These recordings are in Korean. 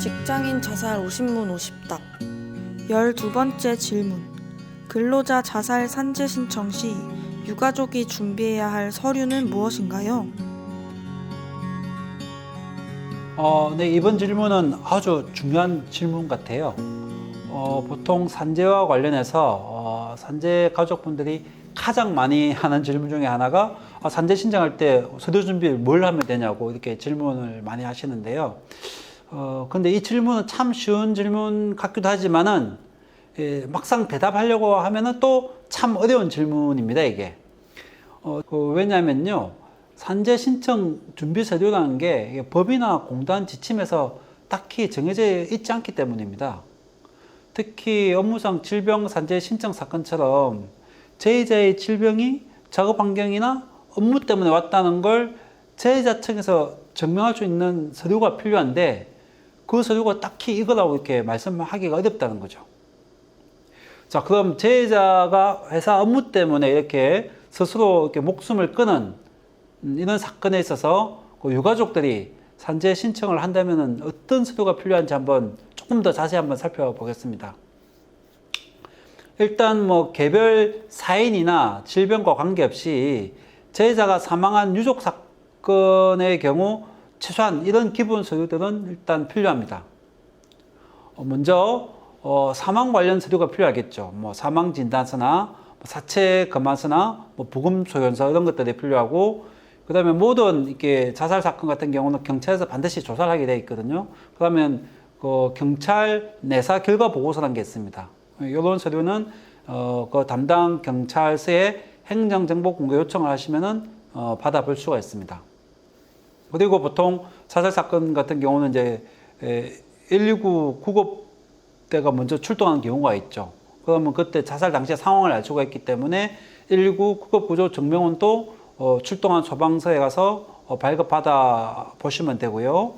직장인 자살 50문 50답 12번째 질문 근로자 자살 산재 신청 시 유가족이 준비해야 할 서류는 무엇인가요? 어, 네, 이번 질문은 아주 중요한 질문 같아요. 어, 보통 산재와 관련해서 어, 산재 가족분들이 가장 많이 하는 질문 중에 하나가 아, 산재 신청할 때 서류 준비를 뭘 하면 되냐고 이렇게 질문을 많이 하시는데요. 어, 근데 이 질문은 참 쉬운 질문 같기도 하지만은 예, 막상 대답하려고 하면은 또 참 어려운 질문입니다, 이게. 어, 그 왜냐면요. 산재 신청 준비 서류라는 게 법이나 공단 지침에서 딱히 정해져 있지 않기 때문입니다. 특히 업무상 질병 산재 신청 사건처럼 제의자의 질병이 작업 환경이나 업무 때문에 왔다는 걸 제의자 측에서 증명할 수 있는 서류가 필요한데 그 서류가 딱히 이거라고 이렇게 말씀하기가 어렵다는 거죠. 자, 그럼 제의자가 회사 업무 때문에 이렇게 스스로 이렇게 목숨을 끊은 음, 이런 사건에 있어서 그 유가족들이 산재 신청을 한다면 어떤 서류가 필요한지 한번 조금 더 자세히 한번 살펴보겠습니다. 일단 뭐 개별 사인이나 질병과 관계없이 제자가 사망한 유족 사건의 경우 최소한 이런 기본 서류들은 일단 필요합니다. 어, 먼저 어, 사망 관련 서류가 필요하겠죠. 뭐 사망 진단서나 뭐 사체 검안서나 뭐 부검 소견서 이런 것들이 필요하고 그다음에 모든 이렇게 자살 사건 같은 경우는 경찰에서 반드시 조사를 하게 돼 있거든요. 그러면 그 경찰 내사 결과 보고서라는 게 있습니다. 이런 서류는 어, 그 담당 경찰서에 행정정보 공개 요청을 하시면은 어, 받아볼 수가 있습니다. 그리고 보통 자살 사건 같은 경우는 이제 에, 119 구급대가 먼저 출동하는 경우가 있죠. 그러면 그때 자살 당시의 상황을 알 수가 있기 때문에 119 구급구조 증명원도 어, 출동한 소방서에 가서 어, 발급받아 보시면 되고요.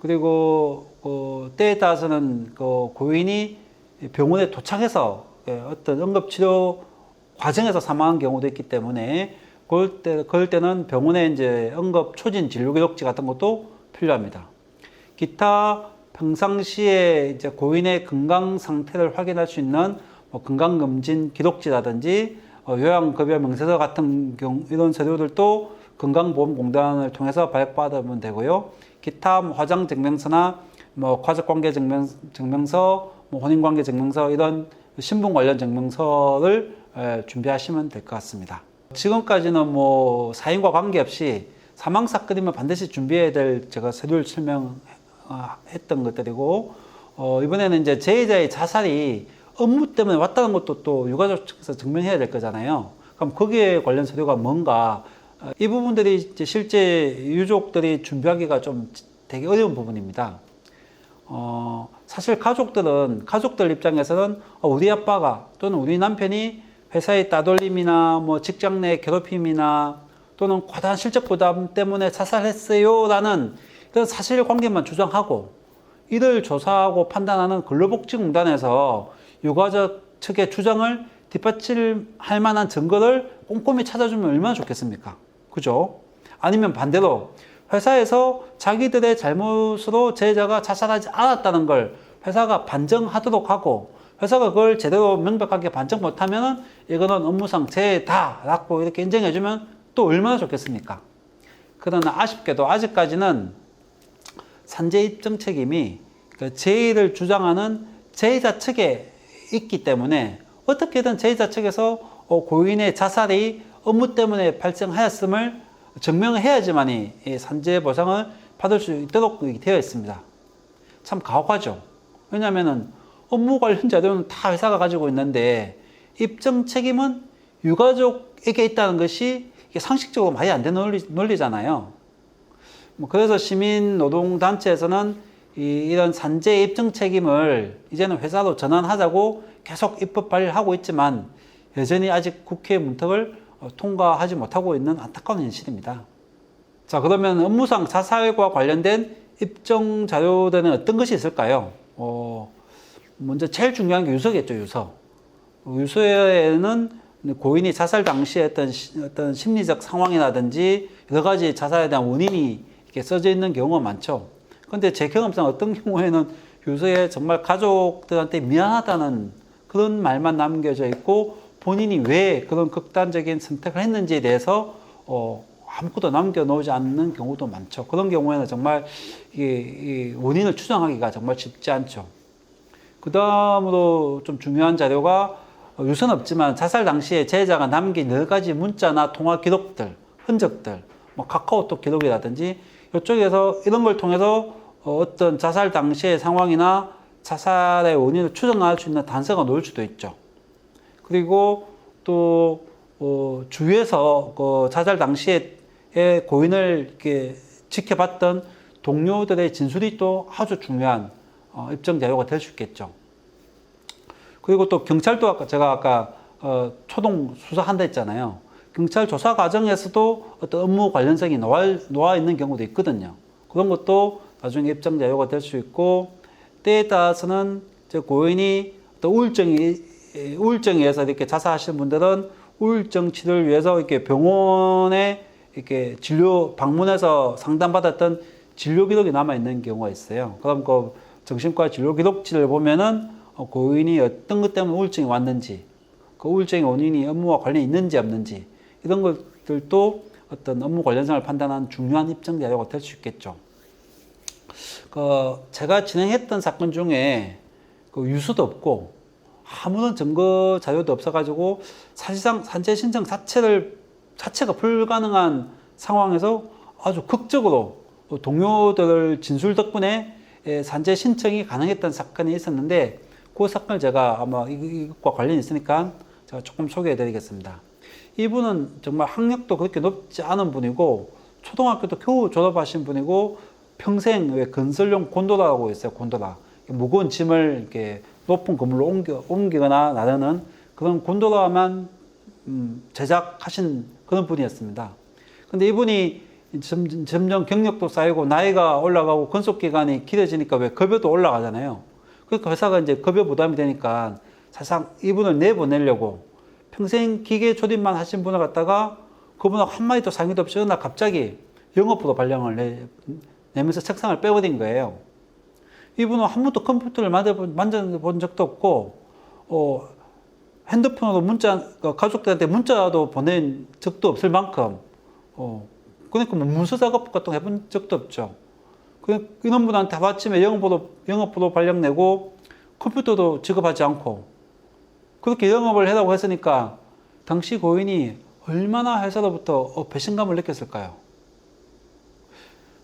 그리고 그 때에 따라서는 그 고인이 병원에 도착해서 예, 어떤 응급치료 과정에서 사망한 경우도 있기 때문에 그럴 때, 그럴 때는 병원에 이제 응급 초진 진료 기록지 같은 것도 필요합니다. 기타 평상시에 이제 고인의 건강 상태를 확인할 수 있는 뭐 건강검진 기록지라든지 어, 요양급여 명세서 같은 경우 이런 서류들도 건강보험공단을 통해서 발급받으면 되고요. 기타 뭐 화장 증명서나 뭐 가족 관계 증명, 증명서, 뭐 혼인 관계 증명서 이런 신분 관련 증명서를 에, 준비하시면 될 것 같습니다. 지금까지는 뭐 사인과 관계없이 사망 사건이면 반드시 준비해야 될 제가 서류를 설명했던 것들이고 어, 이번에는 이제 제의자의 자살이 업무 때문에 왔다는 것도 또 유가족 측에서 증명해야 될 거잖아요. 그럼 거기에 관련 서류가 뭔가 어, 이 부분들이 실제 유족들이 준비하기가 좀 되게 어려운 부분입니다. 어, 사실 가족들은 가족들 입장에서는 어, 우리 아빠가 또는 우리 남편이 회사의 따돌림이나 뭐 직장 내 괴롭힘이나 또는 과다한 실적 부담 때문에 자살했어요라는 그런 사실관계만 주장하고 이를 조사하고 판단하는 근로복지공단에서 유가족 측의 주장을 뒷받침할 만한 증거를 꼼꼼히 찾아주면 얼마나 좋겠습니까? 그죠? 아니면 반대로 회사에서 자기들의 잘못으로 제자가 자살하지 않았다는 걸 회사가 반정하도록 하고 회사가 그걸 제대로 명백하게 반정 못하면은 이거는 업무상 재해다라고 이렇게 인정해주면 또 얼마나 좋겠습니까? 그러나 아쉽게도 아직까지는 산재 입증 책임이 그 제의를 주장하는 제의자 측에 있기 때문에 어떻게든 제의자 측에서 어, 고인의 자살이 업무 때문에 발생하였음을 증명해야지만이 이 산재 보상을 받을 수 있도록 되어 있습니다. 참 가혹하죠. 왜냐하면은 업무 관련 자료는 다 회사가 가지고 있는데 입증 책임은 유가족에게 있다는 것이 상식적으로 말이 안 되는 논리, 논리잖아요. 뭐 그래서 시민 노동 단체에서는 이, 이런 산재 입증 책임을 이제는 회사로 전환하자고 계속 입법 발의를 하고 있지만 여전히 아직 국회 문턱을 어, 통과하지 못하고 있는 안타까운 현실입니다. 자, 그러면 업무상 자살과 관련된 입증 자료들은 어떤 것이 있을까요? 어, 먼저 제일 중요한 게 유서겠죠, 유서. 유서에는 고인이 자살 당시에 어떤, 시- 어떤 심리적 상황이라든지 여러 가지 자살에 대한 원인이 이렇게 써져 있는 경우가 많죠. 근데 제 경험상 어떤 경우에는 유서에 정말 가족들한테 미안하다는 그런 말만 남겨져 있고 본인이 왜 그런 극단적인 선택을 했는지에 대해서 어, 아무것도 남겨놓지 않는 경우도 많죠. 그런 경우에는 정말 이게, 이 원인을 추정하기가 정말 쉽지 않죠. 그 다음으로 좀 중요한 자료가 어, 유서는 없지만 자살 당시에 제자가 남긴 여러 가지 문자나 통화 기록들, 흔적들, 뭐 카카오톡 기록이라든지 이쪽에서 이런 걸 통해서 어, 어떤 자살 당시의 상황이나 자살의 원인을 추정할 수 있는 단서가 놓일 수도 있죠. 그리고 또 어, 주위에서 그 자살 당시에 고인을 이렇게 지켜봤던 동료들의 진술이 또 아주 중요한 어, 입증 자료가 될 수 있겠죠. 그리고 또 경찰도 아까 제가 아까 어, 초동 수사한다 했잖아요. 경찰 조사 과정에서도 어떤 업무 관련성이 놓아, 놓아 있는 경우도 있거든요. 그런 것도 나중에 입증 자료가 될 수 있고 때에 따라서는 이제 고인이 또 우울증이 우울증에 의해서 이렇게 자살하시는 분들은 우울증 치료를 위해서 이렇게 병원에 이렇게 진료 방문해서 상담받았던 진료 기록이 남아 있는 경우가 있어요. 그럼 그 정신과 진료 기록지를 보면은 어, 고인이 어떤 것 때문에 우울증이 왔는지, 그 우울증의 원인이 업무와 관련이 있는지 없는지 이런 것들도 어떤 업무 관련성을 판단하는 중요한 입증 자료가 될 수 있겠죠. 그 제가 진행했던 사건 중에 그 유수도 없고 아무런 증거 자료도 없어가지고 사실상 산재 신청 자체를 자체가 불가능한 상황에서 아주 극적으로 동료들 진술 덕분에 예, 산재 신청이 가능했던 사건이 있었는데 그 사건을 제가 아마 이것과 관련이 있으니까 제가 조금 소개해 드리겠습니다. 이분은 정말 학력도 그렇게 높지 않은 분이고 초등학교도 겨우 졸업하신 분이고 평생 왜 건설용 곤도라고 있어요. 곤도라. 무거운 짐을 이렇게 높은 건물로 옮겨, 옮기거나 나르는 그런 곤도라만 음, 제작하신 그런 분이었습니다. 근데 이분이 점, 점점 경력도 쌓이고 나이가 올라가고 근속 기간이 길어지니까 왜 급여도 올라가잖아요. 그러니까 회사가 이제 급여 부담이 되니까 사실상 이분을 내보내려고 평생 기계 조립만 하신 분을 갖다가 그분하고 한마디도 상의도 없이 어느 날 갑자기 영업으로 발령을 내, 내면서 책상을 빼버린 거예요. 이분은 한 번도 컴퓨터를 만져본, 만져본 적도 없고, 어, 핸드폰으로 문자, 그 가족들한테 문자도 보낸 적도 없을 만큼, 어, 그러니까 뭐 문서 작업 같은 거 해본 적도 없죠. 그, 이런 분한테 아침에 영업으로, 영업으로 발령 내고, 컴퓨터도 지급하지 않고, 그렇게 영업을 해라고 했으니까, 당시 고인이 얼마나 회사로부터 어, 배신감을 느꼈을까요?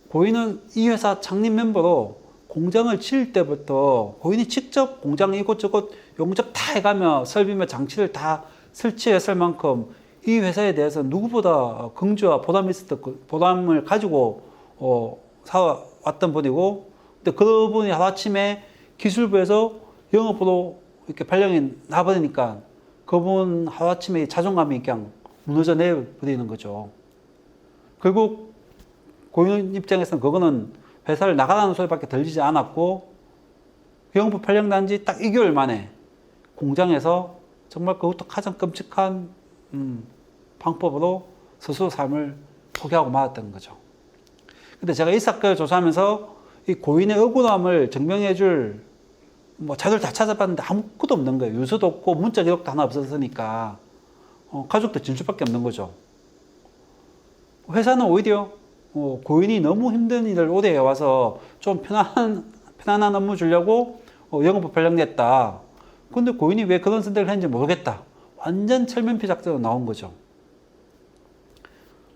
고인은 이 회사 창립 멤버로 공장을 지을 때부터 고인이 직접 공장 이곳저곳 용접 다 해가며 설비며 장치를 다 설치했을 만큼 이 회사에 대해서 누구보다 긍지와 보람이 있었던 그 보람을 가지고 어, 살아왔던 분이고 근데 그분이 하루아침에 기술부에서 영업으로 이렇게 발령이 나버리니까 그분 하루아침에 자존감이 그냥 무너져 내버리는 거죠. 결국 고인 입장에서는 그거는 회사를 나가라는 소리밖에 들리지 않았고 영부 발령난 지딱 2개월 만에 공장에서 정말 그것도 가장 끔찍한 음, 방법으로 스스로 삶을 포기하고 말았던 거죠. 근데 제가 이 사건을 조사하면서 이 고인의 억울함을 증명해 줄 뭐 자료를 다 찾아봤는데 아무것도 없는 거예요. 유서도 없고 문자 기록도 하나 없었으니까 어, 가족도 진술밖에 없는 거죠. 회사는 오히려 어, 고인이 너무 힘든 일을 오래 해와서 좀 편안한, 편안한 업무 주려고 어, 영업부 발령냈다. 근데 고인이 왜 그런 선택을 했는지 모르겠다. 완전 철면피 작전으로 나온 거죠.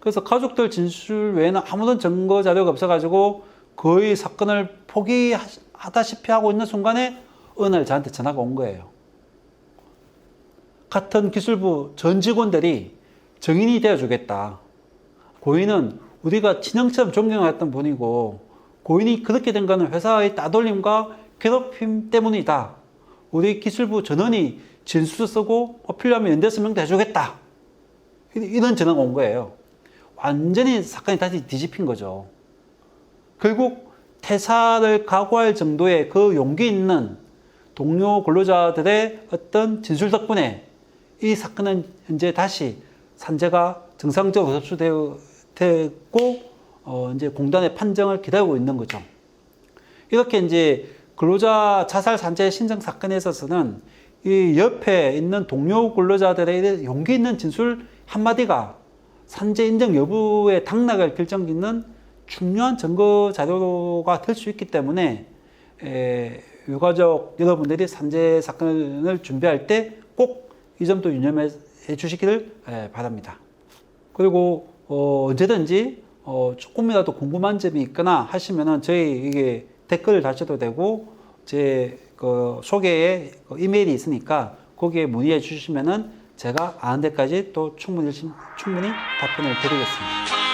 그래서 가족들 진술 외에는 아무런 증거 자료가 없어가지고 거의 사건을 포기하다시피 하고 있는 순간에 어느 날 저한테 전화가 온 거예요. 같은 기술부 전 직원들이 정인이 되어주겠다. 고인은 우리가 친형처럼 존경했던 분이고 고인이 그렇게 된 거는 회사의 따돌림과 괴롭힘 때문이다. 우리 기술부 전원이 진술 쓰고 어, 필요하면 연대 서 명도 해주겠다. 이런 전화가 온 거예요. 완전히 사건이 다시 뒤집힌 거죠. 결국 퇴사를 각오할 정도의 그 용기 있는 동료 근로자들의 어떤 진술 덕분에 이 사건은 현재 다시 산재가 정상적으로 접수되고 어 이제 공단의 판정을 기다리고 있는 거죠. 이렇게 이제 근로자 자살 산재 신청 사건에 있어서는 이 옆에 있는 동료 근로자들의 용기 있는 진술 한마디가 산재 인정 여부의 당락을 결정짓는 중요한 증거 자료가 될 수 있기 때문에 에, 유가족 여러분들이 산재 사건을 준비할 때 꼭 이 점도 유념해 주시기를 에, 바랍니다. 그리고 어, 언제든지 어, 조금이라도 궁금한 점이 있거나 하시면은 저희 이게 댓글을 다셔도 되고 제 그 소개에 그 이메일이 있으니까 거기에 문의해 주시면은 제가 아는 데까지 또 충분히 충분히 답변을 드리겠습니다.